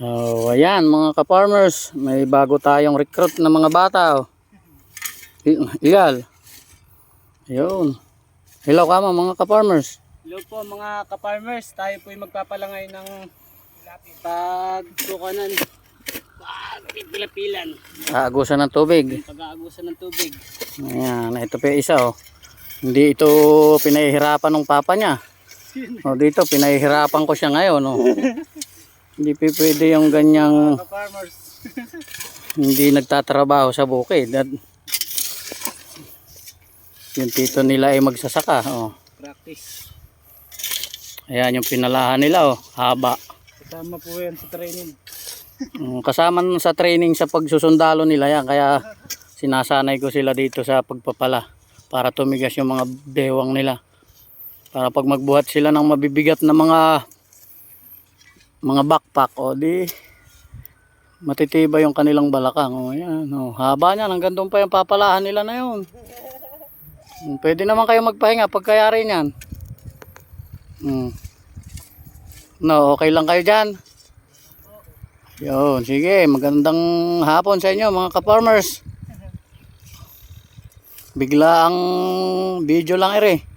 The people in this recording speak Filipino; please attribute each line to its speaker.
Speaker 1: Oh, ayan mga ka-farmers, may bago tayong recruit na mga bata. Oh. Igal. Ayun. Hello ka mo mga ka-farmers.
Speaker 2: Hello po mga ka-farmers, tayo po yung magpapalangay ng pagtukanan. Pagpipilapilan,
Speaker 1: Aagusan ng tubig.
Speaker 2: pag-aagusan ng tubig.
Speaker 1: Ayan, ito pa isa oh. Hindi ito pinahihirapan ng papa niya. Oh, dito pinahihirapan ko siya ngayon oh. Hindi pa pwede yung ganyang hindi nagtatrabaho sa bukid. At yung tito nila ay magsasaka. Oh.
Speaker 2: practice.
Speaker 1: Ayan yung pinalahan nila oh, haba.
Speaker 2: Kasama po yan sa training.
Speaker 1: Mm, Kasama nun sa training sa pagsusundalo nila yan. Kaya sinasanay ko sila dito sa pagpapala para tumigas yung mga bewang nila. Para pag magbuhat sila ng mabibigat na mga mga backpack o di matitibay yung kanilang balakang. O yan, o, haba niyan. Hanggang doon pa yung papalahan nila na yun. Mm, Pwede naman kayo magpahinga pagkayari niyan. Mm. No, okay lang kayo dyan. Yun, sige, magandang hapon sa inyo mga ka-farmers. Bigla ang video lang ere.